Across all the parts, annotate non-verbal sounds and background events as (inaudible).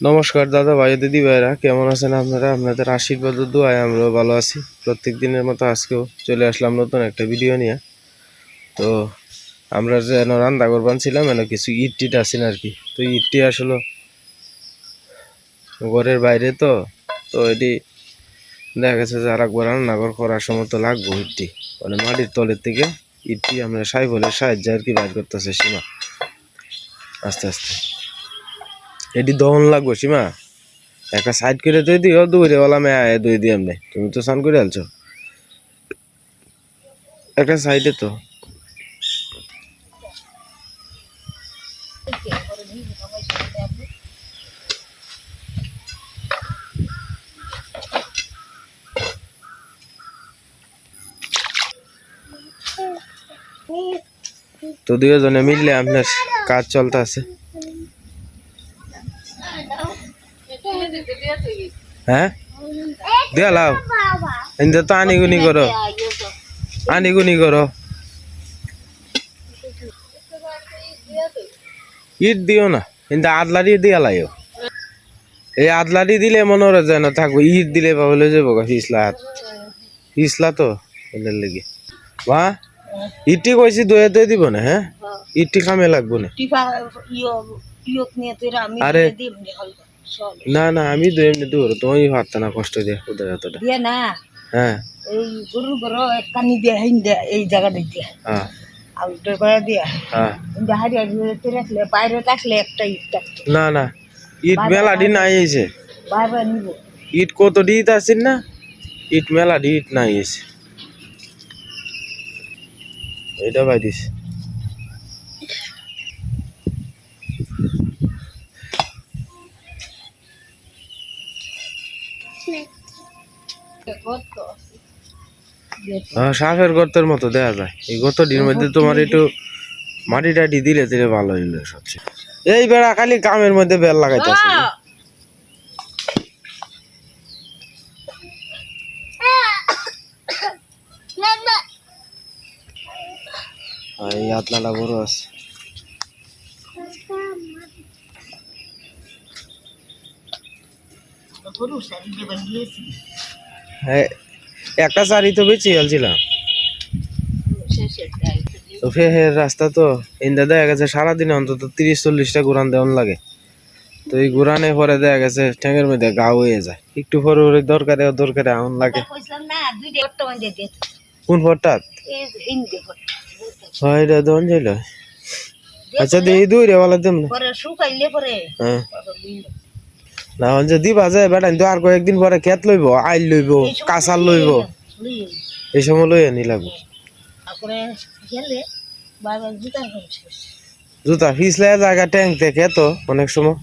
নমস্কার দাদা ভাই, দিদি ভাইরা, কেমন আছেন আপনারা? আপনাদের আশীর্বাদ দোয়ায় আমরাও ভালো আছি। প্রত্যেক দিনের মতো আজকেও চলে আসলাম নতুন একটা ভিডিও নিয়ে। তো আমরা যেন রান্না করবান ছিলাম, এনে কিছু ইট টিট আছেন আর কি। তো ইটটি আসলো ঘরের বাইরে তো তো এটি দেখা গেছে যে আর একবার রান্নাঘর করার সময় তো লাগবো ইটটি। মানে মাটির তলের থেকে ইটটি আমরা সাইফলের সাহায্যে আর কি বাইর করতেছে সীমা। আস্তে আস্তে। এটি দহন লাগবো, সীমা। একটা সাইড করে তুই দিও দৌড়ে ওলা মে আয় দুই দিয়ে এমনি তুমি তো স্নান করে আলছো। একটা সাইডে তো। তো দুজনে মিললে আপনার কাজ চলতে আছে হ্যাঁ? দিয়া লাও। এনতে তো আনিগুনি করো। আনিগুনি করো। ইট দিও না কিন্তু আদলারি দিয়া লাইও। এই আদলারি দিলে মনে হয় যেন থাকব ইট দিলে পাবলে যাব গা পিছলা হাত। পিছলা তো এদের লেগে। মা ইটি কইছি দয়ে দয়ে দিব না হ্যাঁ? ইটি কামে লাগবো না। আরে। না না আমি দু এমনি দূর তুমি পারত না কষ্ট দিয়ে কোথায় এতটা। দিয়ে না হ্যাঁ। এই গরু গরু কানি দিয়ে হিন দিয়ে এই জায়গাটা দিয়ে হ্যাঁ। আর উল্টো করে দিয়ে হ্যাঁ। দিতে রাখলে বাইরে রাখলে একটা ইট থাকতো। না না ইট মেলা দিন নাই এসে। বারবার নিব। ইট কত দিত আসিন না? ইট মেলা ইট নাই এসে। এটা ভাই সাপের গর্তের মতো দেখা যায়। এই গর্তটির মধ্যে তোমার একটু মাটি টাটি দিলে দিলে ভালো হইল সবচেয়ে। এই বেড়া খালি কামের মধ্যে বেল লাগাইতেছে এই আতলাটা বড় আছে। গরু বানিয়েছি হ্যাঁ একটা শাড়ি তো বেঁচে গেছিলাম শেষে তো ফের রাস্তা তো ইন্দা দেখা গেছে সারাদিনে অন্তত তিরিশ চল্লিশটা ঘুরান দেওয়ান লাগে। তো এই ঘুরানে পরে দেখা গেছে ঠ্যাঙের মধ্যে গা হয়ে যায়। একটু পরে ওরে দরকারে দরকারে এমন লাগে। কোন দিয়ে হয় এটা দন যাইল। আচ্ছা দিয়ে দুই রে দেম না। শুকাইলে পরে। হ্যাঁ। না হচ্ছে দিবা যায় বেটা তো আর কয়েকদিন পরে খেত লইব আইল লইব কাঁচাল লইব। এই সময় লই আনি লাগবো। জুতা ফিসলে জায়গা ট্যাঙ্ক দেখে তো অনেক সময়।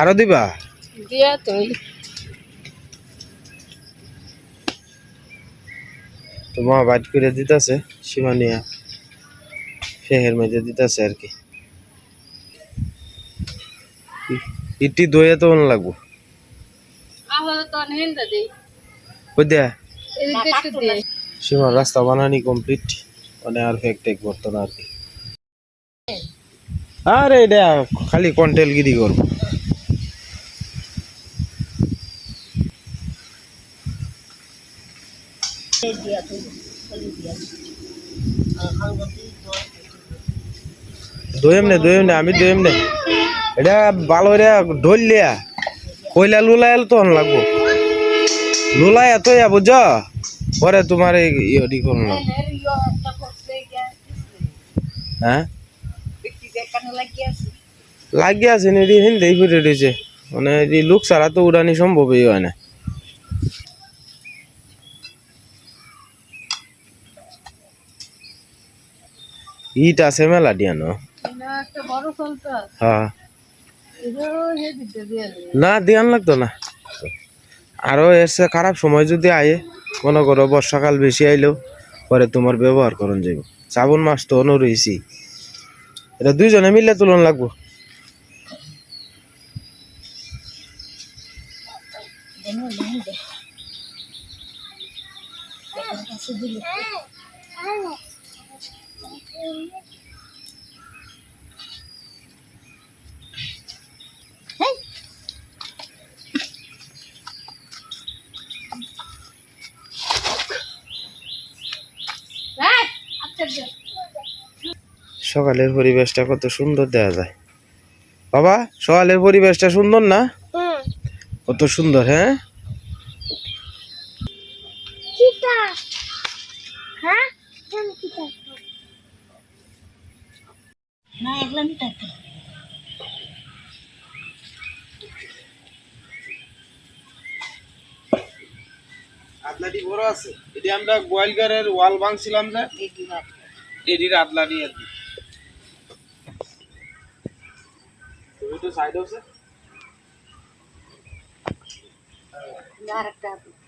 আরও দিবা? দিয়া তুই তো মা বাইট করে দিতেছে সীমা নিয়ে। ফেহের মধ্যে দিতেছে আর কি। ইটি দইয়ে তো অন লাগবো। সীমার রাস্তা বানানি কমপ্লিট মানে আর ফেক টেক করতো না আর কি। আরে এটা খালি কন্টেল গিরি করব দিয়া তুই খালি দিয়া হালকা দিয়ে দইম নে দইম নে আমি দইম নে এটা ভালো রে ঢললিয়া কইলা লুলাইল তো লাগবো। লুলাই এত ইয়া বুঝ পরে তোমার এই ইয়দি করুন না। হ্যাঁ? লাগি আছে নি হিন্দি ফিরে দিয়েছে মানে এই লোক ছাড়া তো উড়ানি সম্ভবই হয় না। ইট আছে মেলা দিয়ানো হ্যাঁ। না, দিয়ান লাগতো না। আরও এসে খারাপ সময় যদি আয়ে, মনে করো বর্ষাকাল বেশি আইলেও, পরে তোমার ব্যবহার করন যাইব। শ্রাবণ মাস তো অন্য রয়েছি এটা দুইজনে মিলে তুলন লাগবো। সকালের পরিবেশটা কত সুন্দর দেখা যায়। বাবা সকালের পরিবেশটা সুন্দর না? কত সুন্দর হ্যাঁ? কিটা? হ্যাঁ? আদলাটি বড় আছে। এটি আমরা গোয়ালঘরের ওয়াল ভাঙছিলাম যে এটির আদলাটি আর কি। তুমি তো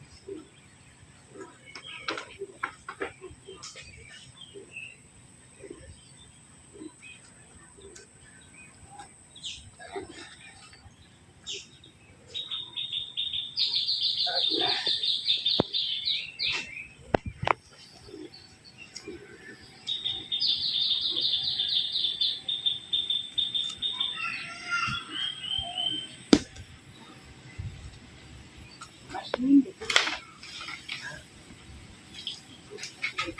তুই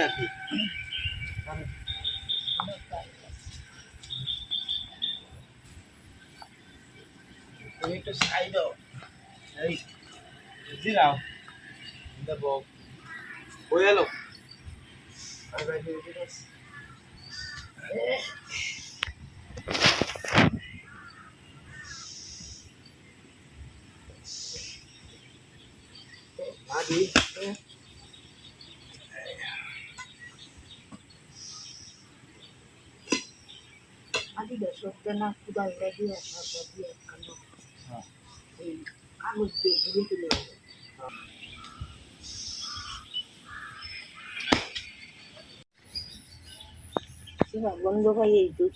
আর কি তুমি একটু সাইড এই জিরাও দেবো ওই এলো আদি দিয়ে এই কাগজ দিয়ে এই দুধ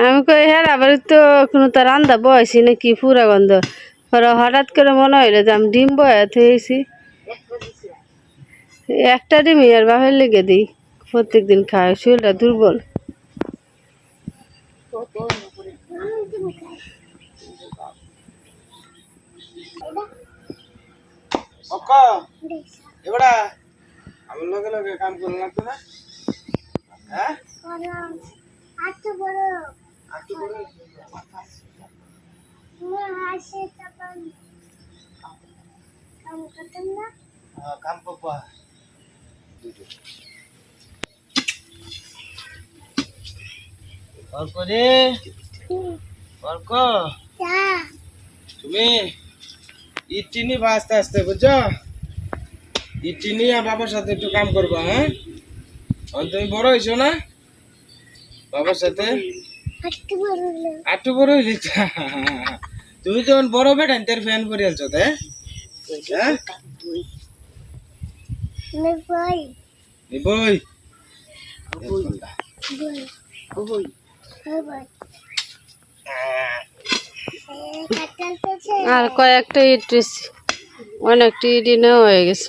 আমি কই হ্যাঁ আবার তো কোনো তো রান্দা বয়সি নাকি পুরা গন্ধ। পরে হঠাৎ করে মনে হইল যে আমি ডিম বয়া হয়েছি একটা ডিমই আর বাপের লেগে দিই। প্রত্যেক দিন খাই শরীরটা দুর্বল। অক্ক এবারা আমার লগে লগে কাম করে লাগতো না হ্যাঁ? আচ্ছা বড় তো করে তখন কাম করতাম না হ্যাঁ, কাম করবা অর্ক রে অর্ক তুমি ইটি নিবা আস্তে আস্তে বুঝছ? ইটি নিয়ে বাবার সাথে একটু কাম করবা হ্যাঁ? তুমি বড় হয়েছো না? বাবার সাথে? আটটু বড় হইলি তো। তুমি যখন বড় বেটান তোর ফ্যান করে আলছো নে ভাই এই বই। বই। বই হ্যাঁ ভাই কাটাল পেছে আর কয়েকটা ইট অনেকটা ইট নেওয়া হয়ে গেছে।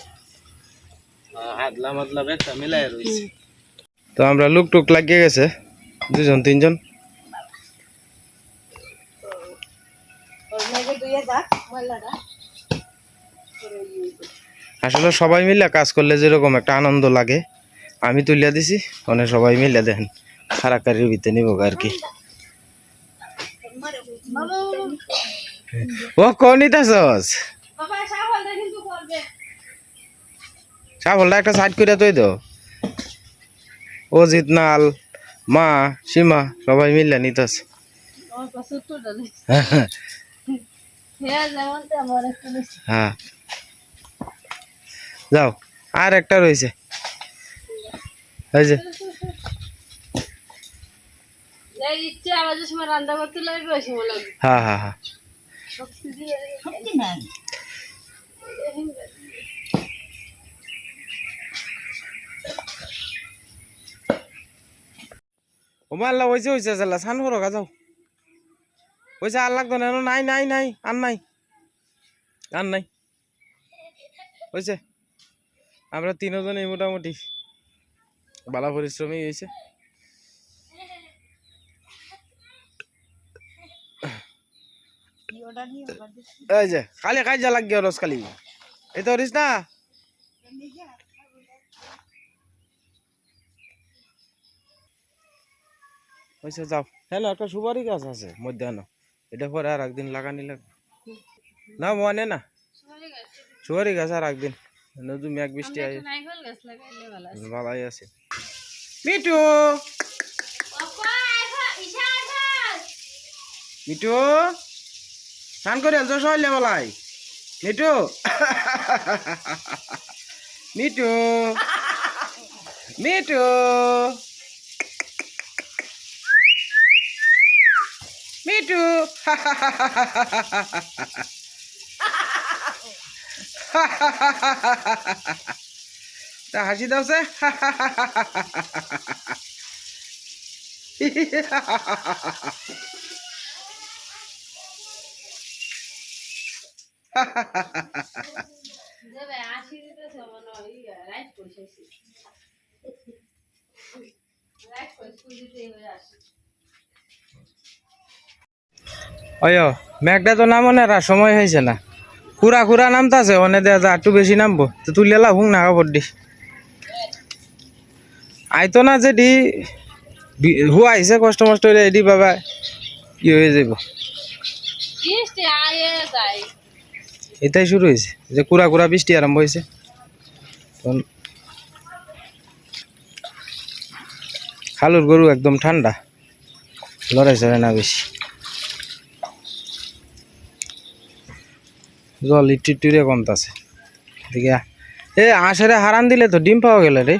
আদলা মাদলা একটা মিলাই রয়েছে তো আমরা লুক টুক লাগিয়ে গেছে দুজন তিনজন। আসলে সবাই মিলে কাজ করলে যেরকম একটা আনন্দ লাগে আমি তুলিয়া দিছি মানে সবাই মিলে দেখেন খারাকারির ভিতরে নিব আর কি। ও কনিত আছস সাফলটা একটা সাইড করে তুই তো ও জিতনাল মা সীমা সবাই মিলে নিতাস (laughs) হ্যাঁ যাও আর একটা রয়েছে যে ইচ্ছে আমাদের সময় রান্না করতে লাগবে ওই সময় লাগবে হ্যাঁ হ্যাঁ হ্যাঁ। সান গা যাও আর লাগতো না নাই নাই নাই আর নাই। আর নাই। আমরা তিনজনই মোটামুটি বালা পরিশ্রমী হয়েছে ওটা নিয়ে ওটা দিয়ে এই যে খালি খাই যা লাগিয়ে রস খালি এই তো হরিস না? যাও। হ্যাঁ একটা সুপারি গাছ আছে মধ্যাহ্ন। এটা পরে আর একদিন লাগানি লাগবে না মনে না। সুপারি গাছ আর একদিন। নতুন মেঘ বৃষ্টি আছে। ভালাই আছে। মিটু মিটু স্নান করে আলছো সহলে বলাই। মিটু মিটু মিটু মিটু তা হাসি দাও সে দেবে আসি দিতেছে মনে হয় রাইট কইছি রাইট কইছি দিতে হয়ে আসি অয় মেঘটা তো নামনে আর সময় হয়েছে না। কুড়া কুড়া নামতাছে অনে দেয়া যা একটু বেশি নামবো। তো তুই লেলা হুং না কাপড় দি। আইতো না যেটি হুয়া আইসে কষ্ট মষ্ট হইলে এটি বাবা, ই হয়ে যায় এটাই শুরু হয়েছে, যে কুড়া কুড়া বৃষ্টি আরম্ভ হয়েছে। খালুর গরু একদম ঠান্ডা, লড়াই চড়ে না বেশি। জল ইট্টি টুরে কমতাছে। এ আষাঢ়ে হারান দিলে তো ডিম পাওয়া গেল রে।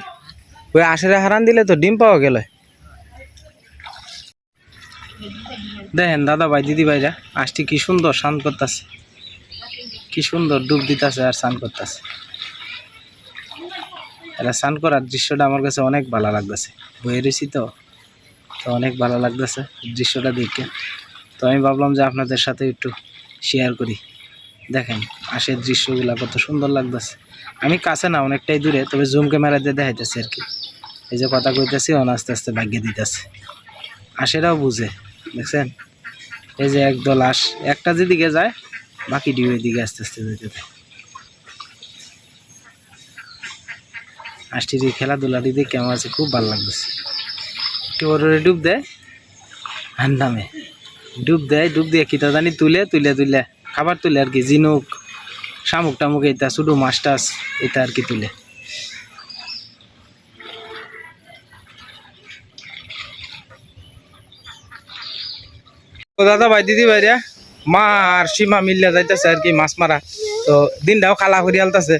ওই আষাঢ়ে হারান দিলে তো ডিম পাওয়া গেল। দেখেন দাদা ভাই, দিদি ভাইরা আজটি কি সুন্দর, শান্ত করতেছে। কি সুন্দর ডুব দিতেছে আর স্নান করতেছে। এরা স্নান করার দৃশ্যটা আমার কাছে অনেক ভালো লাগতেছে। বইয়ে রয়েছি তো তো অনেক ভালো লাগতেছে দৃশ্যটা দেখে। তো আমি ভাবলাম যে আপনাদের সাথে একটু শেয়ার করি। দেখেন আশের দৃশ্যগুলো কত সুন্দর লাগতেছে। আমি কাছে না, অনেকটাই দূরে, তবে জুম ক্যামেরা দিয়ে দেখাইতেছি আর কি। এই যে কথা কইতেছি অন আস্তে আস্তে ভাগ্যে দিতেছে। আশেরাও বুঝে, দেখছেন? এই যে একদল আস, একটা যেদিকে যায় বাকিটি ওই দিকে আস্তে আস্তে যেতে থাকে। আষ্টির এই খেলাধুলাটি আমার কাছে খুব ভালো লাগতেছে। একটু ওরে, ডুব দেয়? আর ডুব দেয়, ডুব দিয়ে কিতা জানি, তুলে তুলে তুলে। খাবার তুলে আর কি জিনুক শামুক টামুক এটা শুধু মাছ টাছ এটা আর কি তুলে। দাদা ভাই, দিদি ভাইরা। মা আর সীমা মিল্লা যাইতেছে আর কি, মাছ মারা। তো দিনটাও খালা করি আলতাছে।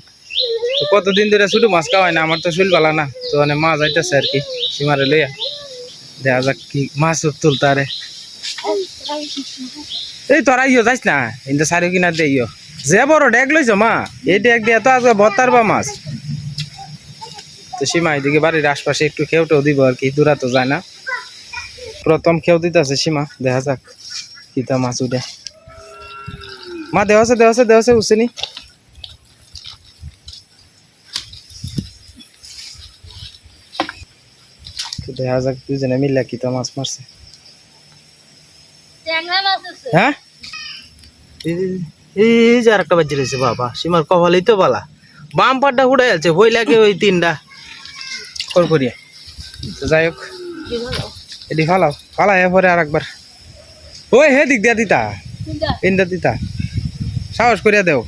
তো কতদিন ধরে শুধু মাছ খাওয়াই না, আমার তো শরীর ভালো না। তো মানে মা যাইতেছে আর কি, সীমারে লইয়া। দেখা যাক কি মাছ তুলতে আরে এই তোরা ইয়ে যাইস না কিন্তু সারি কিনা দে ইয়ে। যে বড় ডেক লইছ মা, এই ডেক দিয়ে তো আজকে ভত্তার বা মাছ। তো সীমা এদিকে বাড়ির আশপাশে একটু খেউটেও দিব আর কি, দূরা তো যায় না। প্রথম খেউ দিতেছে সীমা, দেখা যাক কিতা মাছ উঠে। মা দেওয়াছে দেওয়াছে দেওয়াছে তো দেখা যাক দুজনে মিললে কিতা মাছ মারছে। মাছ আছে। হ্যাঁ? এই- যে আর একটা বাজি রয়েছে বাবা। সীমার কপালই তো বালা। বাম পাটটা উড়ে আছে বই লাগে ওই তিনটা। কর করিয়া। তো যাই হোক। এটি ফালাও ফালাই পরে আর একবার ওই হে দিক দিয়া দিতা। তিনটা দিতা। সাহস করিয়া দেও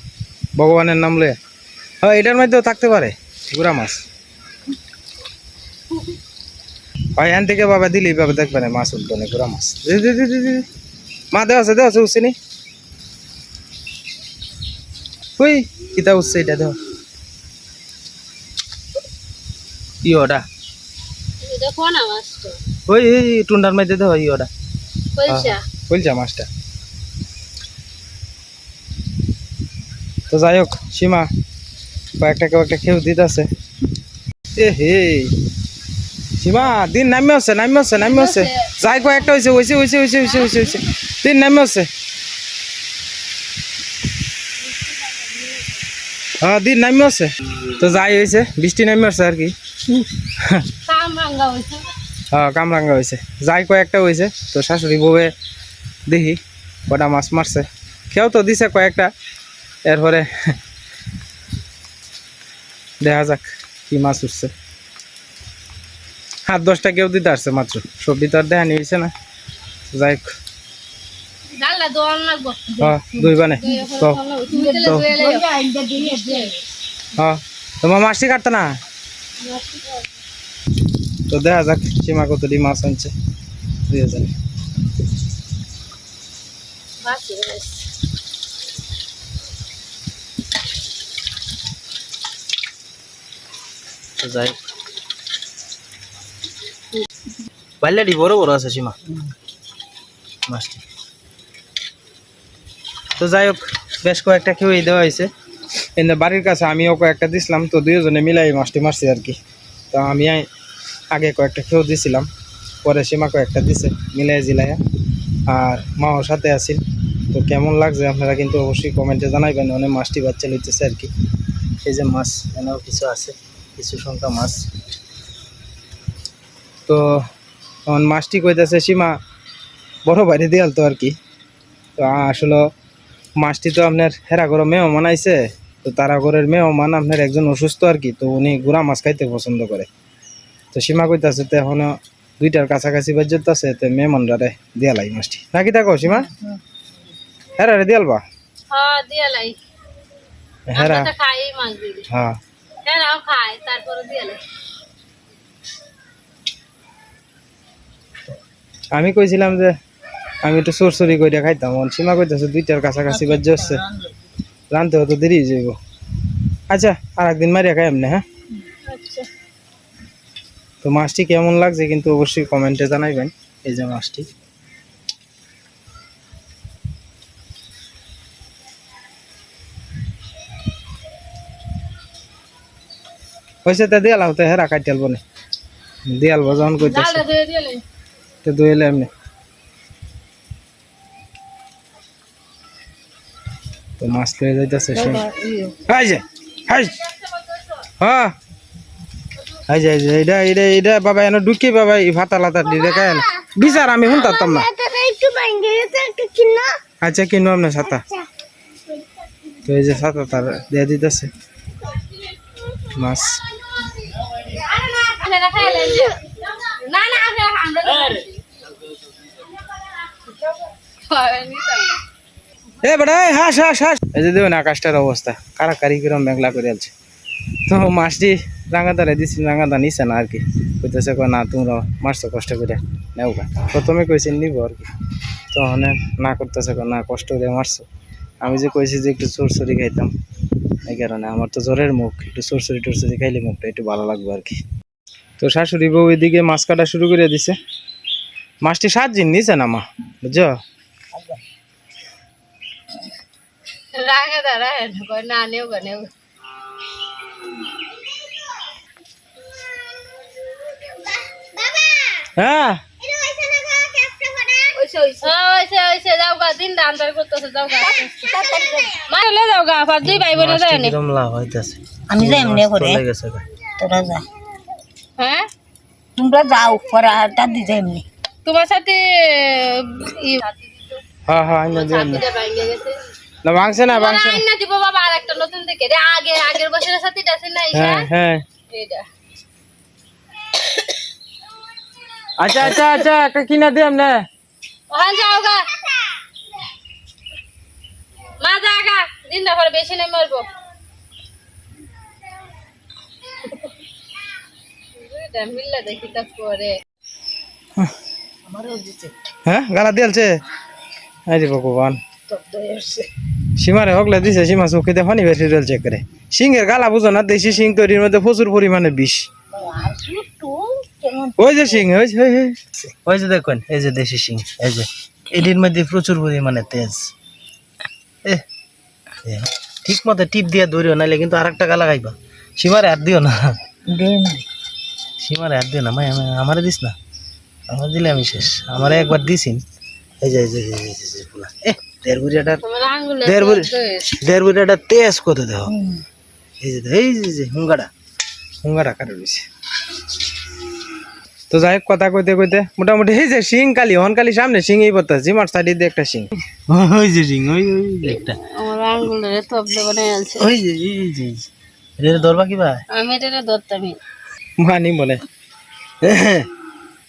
ভগবানের নাম লয়ে হ্যাঁ এটার মধ্যেও থাকতে পারে গুড়া মাছ। হয় এখান থেকে বাবা দিলি বাবা দেখবে না মাছ উঠবে না গুড়া মাছ। মা দেওয়া আছে দেওয়া আছে উঠছে নি। ওই কিতা উঠছে এটা দেও। ই ওটা। ওই ওই টুন্ডার মধ্যে দেওয়া ই ওটা। বলছা মাছটা। তো যাই হোক সীমা কয়েকটা কয়েকটা খেউ দিতেছে। এ হে সীমা দিন নামি আছে নামি আছে নামি আছে। যাই কয়েকটা হয়েছে হয়েছে হয়েছে হয়েছে হয়েছে হয়েছে হয়েছে দিন নামি আছে। হ্যাঁ দিন নামি আছে। তো যাই হয়েছে বৃষ্টি নামি আছে আর কি। হ্যাঁ কামরাঙ্গা হয়েছে যাই কয়েকটা হয়েছে তো শাশুড়ি বউয়ে দেখি কটা মাছ মারছে। কেউ তো দিছে কয়েকটা। এরপরে দেখা যাক কি মাছ উঠছে। হাত দশটা কেউ দিতে আসছে মাত্র সবজি তো আর দেখা নিয়েছে না। যাই হোক। ডালটা দোয়ান লাগবো। দুই বানে। তো তো। তোমার কাটতো না? তো দেখা যাক সীমা কতটি মাছ আনছে। দিয়ে জানি যাই হোক বড় বড় আছে, সীমা। মাছটি। তো যাই হোক, বেশ কয়েকটা খেয়েই দেওয়া হয়েছে। এনে বাড়ির কাছে আমিও কয়েকটা দিছিলাম, তো দুজনে মিলাই মাছটি মারছি আর কি। তো আমি আগে কয়েকটা খেয়েও দিছিলাম, পরে সীমা কয়েকটা দিছে, মিলাই জিলাইয়া। আর মাও সাথে আছেন তো কেমন লাগছে আপনারা কিন্তু অবশ্যই কমেন্টে জানাইবেন, অনেক মাছটি বাচ্চা লইতেছে আর কি। এই যে মাছ, এনেও কিছু আছে। কিছু সংখ্যা মাছ। তো তখন মাছটি কইতেছে সীমা বড় বাইরে দিয়াল তো আর কি। তো আসলে মাছটি তো আপনার হেরা করে মেহমান আইছে তো তারা ঘরের মেহমান আপনার একজন অসুস্থ আর কি তো উনি গুড়া মাছ খাইতে পছন্দ করে। তো সীমা কইতাছে তো এখনও দুইটার কাছাকাছি বাজ্যত আছে তো মেহমানরারে দিয়ালাই মাছটি। নাকি দেখো সীমা? হেরা? রে দিয়ালবা হ্যাঁ হ্যাঁ। এরাও খায় তারপরে দিয়ে আমি কইছিলাম যে আমি একটু সরসরি করে খাইতাম অন সীমা কইতাছে দুইটার কাছাকাছি বাজ্য হচ্ছে। রানতে হতো দেরি হয়ে যাইব। আচ্ছা আর একদিন মারিয়া খাই এমনি হ্যাঁ? আচ্ছা। তো মাছটি কেমন লাগছে কিন্তু অবশ্যই কমেন্টে জানাইবেন এই যে মাছটি। হয়েছে তা কাটিয়াল বনে। দিয়াল যখন কইতেছে। ডালটা ধুয়ে দিয়ে তো দইলে এমনি। তো মাছ লয়ে যাইতেছে সে হাই যে হাই হ্যাঁ হাই যে এটা এটা এটা বাবা এনে ঢুকি বাবা এই ভাতা লাতা দিয়ে খায় না বিচার আমি শুনতাম না আচ্ছা কিনো আপনার ছাতা। তো এই যে ছাতা তার দিয়ে দিতেছে। মাছ। হাস হাস হাস। এই আকাশটার অবস্থা কারাকারি কিরম মেঘলা করে আছে তো মাছটি রাঙাদারে দিছি, রাঙাদা নিছে না আর কি। কইতেছে কয়, না, তোমরা মারছো কষ্ট করে নেও প্রথমে কইছি, নিব আর কি। তো মানে না করতেছে না, কষ্ট করে মারছো। আমি যে কইছি যে একটু চোরচুরি খাইতাম এই কারণে। আমার তো জ্বরের মুখ একটু চোরচুরি টুরচুরি খাইলে মুখটা একটু ভালো লাগবে আর কি। তো শাশুড়ি বউ এদিকে মাছ কাটা শুরু করে দিছে। মাছটি সাত দিন নিছে না মা? বুঝছ? হ্যাঁ? আমি যাই এমনি করে। গা। তোরা যা। হ্যাঁ? তোমরা যাও পড়াটা দিতে এমনি তোমার সাথে হ্যাঁ হ্যাঁ না ভাঙছে না ভাঙছে না। দিব বাবা আর একটা নতুন রে আগে আগের বছরের সাথীটা আছে না হ্যাঁ হ্যাঁ। এইটা। আচ্ছা আচ্ছা আচ্ছা একটা কিনা দিলাম না। ওখান যাও গা। মা যা গা দিন না পরে বেশি নেই মরবো মিললে দেখি তা করে হ্যাঁ গালা দিয়ালছে? আরে ভগবান। সীমারে হকলে দিছে সীমা চোখে ফানি বেশি চেক করে। সিংহের গালা বুঝো না দেশি সিং তৈরির মধ্যে প্রচুর পরিমাণে বিষ। ওই যে সিং ওই যে ওই যে- যে দেখুন এই যে দেশি সিং এই যে। এটির মধ্যে প্রচুর পরিমাণে তেজ। ঠিক মতো টিপ দিয়ে ধরিও নাইলে কিন্তু আর একটা গালা খাইবা। সীমারে আর দিও না। সীমারে আর দিও না মাই আমারে দিস না। আমার দিলে আমি শেষ। আমারে একবার দিছিন এই যে এই। এ দেড় বুড়িয়াটার দেড় বুড়ি দেড় বুড়িয়াটার তেজ কত দেহ? এই যে এই যে, এই যে হুঙ্গাটা। হুঙ্গাটা কাটে রয়েছে। তো যাই হোক কথা কইতে কইতে মোটামুটি এই যে শিং কালি হন কালি সামনে শিং এই পড়তে জিমার সাইডে দিয়ে একটা শিং। ওই যে শিং ওই ওই একটা। আমার আঙ্গুলের তবলে বানাই আনছে ওই যে এই যে। এটা ধরবা কি ভাই? আমি এটা ধরতামই মানি মনে।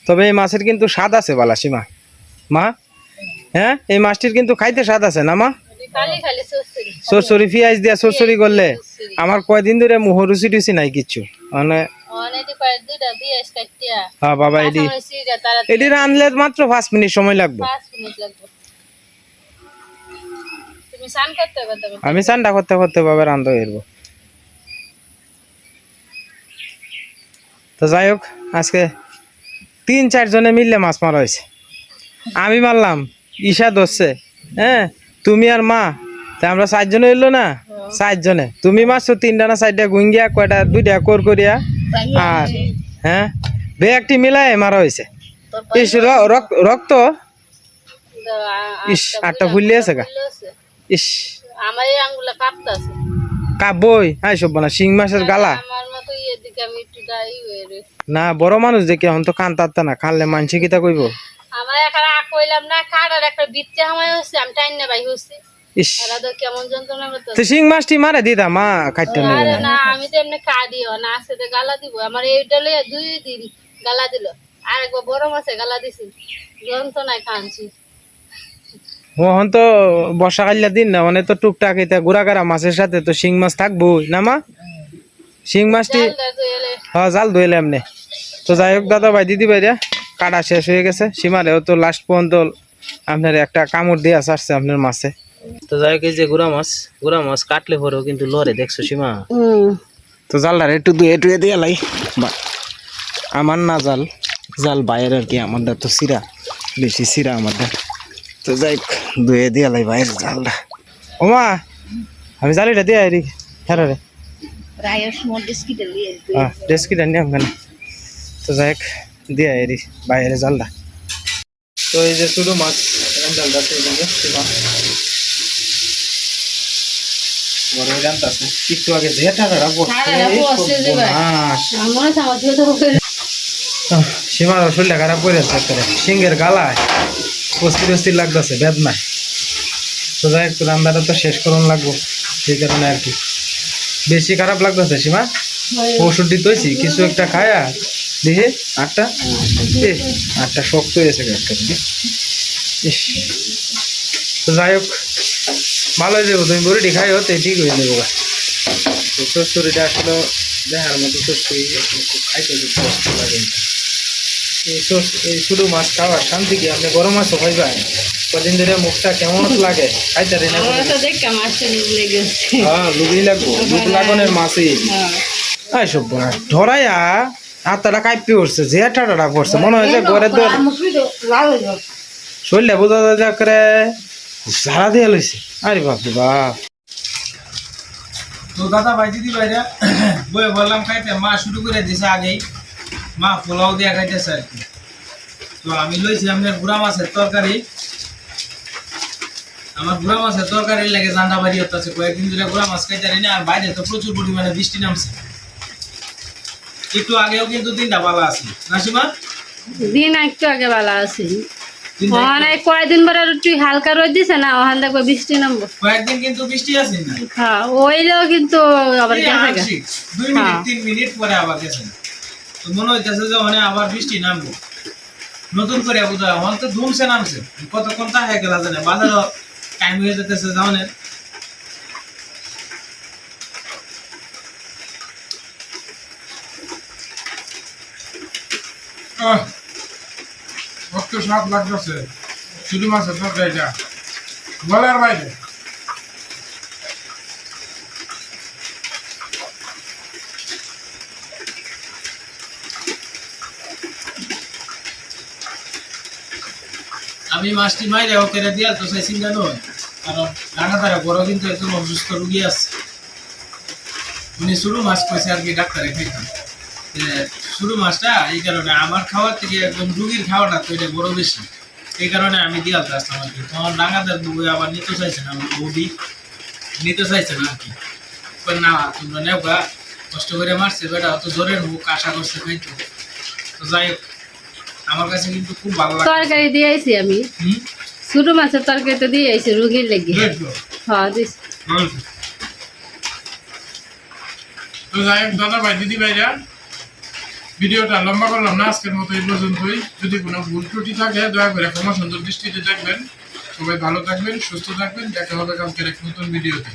তবে এই মাছের কিন্তু স্বাদ আছে বালা সীমা। মা? হ্যাঁ? এই মাছটির কিন্তু খাইতে স্বাদ আছে না মা? সরসরি পেঁয়াজ দিয়া সরসরি করলে আমার কয়দিন ধরে মুহ রুচি টুচি নাই কিচ্ছু। মানে হ্যাঁ বাবা এডি রানলে মাত্র পাঁচ মিনিট সময় লাগবে আমি চান্ডা করতে করতে বাবা রান্ধ এরবো তো যাই হোক আজকে তিন চারজনে মিললে মাছ মারা হয়েছে আমি মারলাম ঈশা ধরছে হ্যাঁ তুমি আর মা তা আমরা চারজনে এলো না চারজনে তুমি মারছো তিনটা না চারটা গুঙ্গিয়া কয়টা দুইটা কর করিয়া আর হ্যাঁ? বে একটি মিলাই মারা হয়েছে। ইস রক্ত ইস আটটা ফুললে আছে গা। ইস। আমার এই আঙ্গুলে কাঁপতাছে কাবই হ্যাঁ সব না শিং মাছের গালা। একটু না বড় মানুষ দেখে এখন তো কান তাত্তা না মানসি কিতা কইব। আমার এখানে কইলাম না কাটার একটা বিচ্ছে হামাই হচ্ছে আমি টাইম না ভাই হচ্ছে ইস। কেমন যন্ত্রণা করতে তো শিং মাছটি মারে দিতা মা খাইতে নেবে না আমি তো এমনি কাটিও না আজকে তো গালা দিব। আমার এইটা লইয়া দুই দিন গালা দিল। আর বড় মাছে গালা দিছি। যন্ত্রণায় কাঁদছি ওহন তো বর্ষাকালীন দিন না মানে তো টুকটাক এটা গুড়াগাড়া মাছের সাথে তো শিং মাছ থাকব না মা? শিং মাছটি হ্যাঁ জাল ধুইলে এমনি। তো যাই হোক দাদা ভাই দিদি ভাইরা কাটা শেষ হয়ে গেছে। সীমারেও তো লাস্ট পর্যন্ত আপনার একটা কামড় দিয়ে আসছে আপনার মাছে। তো যাই হোক এই যে গুড়া মাছ গুড়া মাছ কাটলে পরেও কিন্তু লড়ে দেখছ সীমা? তো জালটার একটু ধুয়ে টুয়ে দিয়ে লাই। বা আমার না জাল জাল বাইরের আর কি আমাদের তো সিরা বেশি সিরা আমাদের। তো যাই ধুয়ে দিয়ে লাই বাইরের জালটা। ওমা আমি জালিটা দিয়ে আইরি হ্যাঁ রে। ডেস্কিটা নিয়ে আমখানে তো যাই দিয়ে আইরি বাইরে জালটা। তো এই যে শুধু মাছ জালটা বড় জানতে আছে একটু আগে যে টাকা রাখব আমার হচ্ছে আমার ছোট সীমার শরীরটা খারাপ করে আছে সিংহের গালায়। অস্থির অস্থির লাগতেছে বেদনায়। তো যাই একটু রান্নাটা তো শেষ করুন লাগবো সেই কারণে আর কি। বেশি খারাপ লাগতেছে সীমা? ওষুধটি তৈছি কিছু একটা খায়া? দেখে আটটা? এ, আটটা শক্ত হয়েছে একটা তো যাই হোক ভালো হয়ে যাব তুমি বড়িটি খাই হতে ঠিক হয়ে যাব। তো আসলে দেখার মতো খুব খাইতে কষ্ট লাগে। এই শুধু মাছ খাওয়ার শান্তি কি? আপনি গরম মাছও খাইবেন? কদিন ধরে মুখটা কেমন লাগে? খাইতে লেগেছে। হ্যাঁ লাগবো লুক লাগানোর মাছই। এই সব ধরাইয়া হাতটা কাইপি উঠছে যে টাটা পড়ছে মনে হয় যে ঘরে তো হয়ে শরীরটা বোঝা যায় যা করে ঝাড়া দিয়ে লইছে। আরে বাপ রে বাপ। তো দাদা ভাই দিদি ভাইরা বয়ে বললাম খাইতে মা শুরু করে দিছে আগেই। মা পোলাও দিয়ে খাইতেছে আর কি। তো আমি লইছি আপনার গুড়া মাছের তরকারি। আমার গুড়া মাছের তরকারি লাগে জান্ডা বাড়ি হচ্ছে কয়েকদিন ধরে গুড়া মাছ খাইতে না আর বাইরে তো প্রচুর পরিমাণে বৃষ্টি নামছে। একটু আগেও কিন্তু তিনটা পালা আছে। নাসিমা? দিন একটু আগে বেলা আছে। ওখানে কয়েকদিন পরে একটু হালকা রোদ দিছে না ওখান দেখবে বৃষ্টি নামবো? কয়েকদিন কিন্তু বৃষ্টি আছে না। হ্যাঁ ওইলেও কিন্তু আবার গেছে দুই মিনিট হ্যাঁ। তিন মিনিট পরে আবার গেছে। তো মনে হইতেছে যে মানে আবার বৃষ্টি নামবো। নতুন করে বোধ হয় তো ধুমছে নামছে। কতক্ষণ তা হয়ে গেল জানে বাজারও টাইম হয়ে যেতেছে জানে রক্ত সাপ লাগতেছে শুধু মাছের তরকারিটা বলার বাইরে। আমি মাছটি মাইরে ওকে দিয়া তো সেই চিন্তা নয়। কারণ রান্নাদারে বড় কিন্তু একদম অসুস্থ রুগী আছে। উনি শুরু মাছ কইছে আর কি ডাক্তারে খাইতাম। শুরু মাছটা এই কারণে আমার খাওয়ার থেকে একদম রুগীর খাওয়াটা তো এটা বড় বেশি। এই কারণে আমি দিয়া আসতাম আর কি তখন রাঙাদার বউ আবার নিতে চাইছে না বৌদি নিতে চাইছে না আর কি না তোমরা নেওগা কষ্ট করে মারছে বেটা অত জোরের মুখ আশা করছে খাইতো তো। যাই হোক আমার কাছে কিন্তু খুব ভালো লাগে। তরকারি দিয়ে আইছি আমি। ছোট মাছের তরকারি তো দিয়ে আইছি রুগীর লেগে। হ্যাঁ দিস। ভালো তো। তো যাই হোক দাদা ভাই দিদি ভাইরা ভিডিওটা লম্বা করলাম না, আজকের মতো এই পর্যন্তই। যদি কোনো ভুল ত্রুটি থাকে, দয়া করে ক্ষমা সুন্দর দৃষ্টিতে দেখবেন। সবাই ভালো থাকবেন, সুস্থ থাকবেন। দেখা হবে কালকের এক নতুন ভিডিওতে।